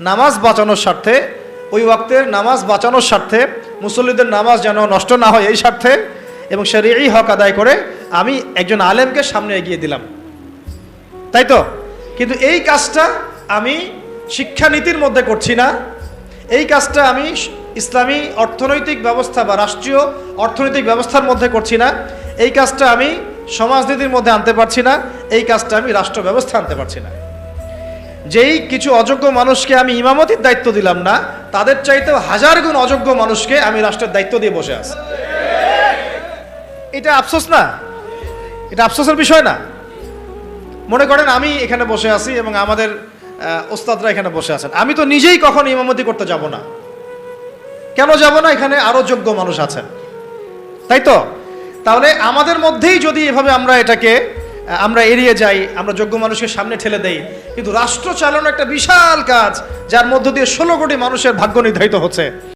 নামাজ বাঁচানোর স্বার্থে, ওই ওয়াক্তের নামাজ বাঁচানোর স্বার্থে, মুসল্লিদের নামাজ যেন নষ্ট না হয় এই স্বার্থে, এবং এই হক আদায় করে আমি একজন আলেমকে সামনে এগিয়ে দিলাম। তাই তো? কিন্তু এই কাজটা আমি শিক্ষানীতির মধ্যে করছি না। এই কাজটা আমি ইসলামী অর্থনৈতিক ব্যবস্থা বা রাষ্ট্রীয় অর্থনৈতিক ব্যবস্থার মধ্যে করছি না। এই কাজটা আমি সমাজনীতির মধ্যে আনতে পারছি না। এই কাজটা আমি রাষ্ট্র ব্যবস্থা আনতে পারছি না। যেই কিছু অযোগ্য মানুষকে আমি ইমামতির দায়িত্ব দিলাম না, তাদের চাইতেও হাজার গুণ অযোগ্য মানুষকে আমি রাষ্ট্রের দায়িত্ব দিয়ে বসে আছি। এটা আফসোস না? এটা আফসোসের বিষয় না? মনে করেন আমি এখানে বসে আছি এবং আমাদের ওস্তাদরা এখানে বসে আছেন। আমি তো নিজেই কখনো ইমামতি করতে যাব না। কেন যাব না? এখানে আরও যোগ্য মানুষ আছেন। তাই তো? তাহলে আমাদের মধ্যেই যদি এভাবে আমরা এটাকে আমরা এড়িয়ে যাই, আমরা যোগ্য মানুষকে সামনে ঠেলে দেই। কিন্তু রাষ্ট্র চালানো একটা বিশাল কাজ, যার মধ্য দিয়ে ষোলো কোটি মানুষের ভাগ্য নির্ধারিত হচ্ছে।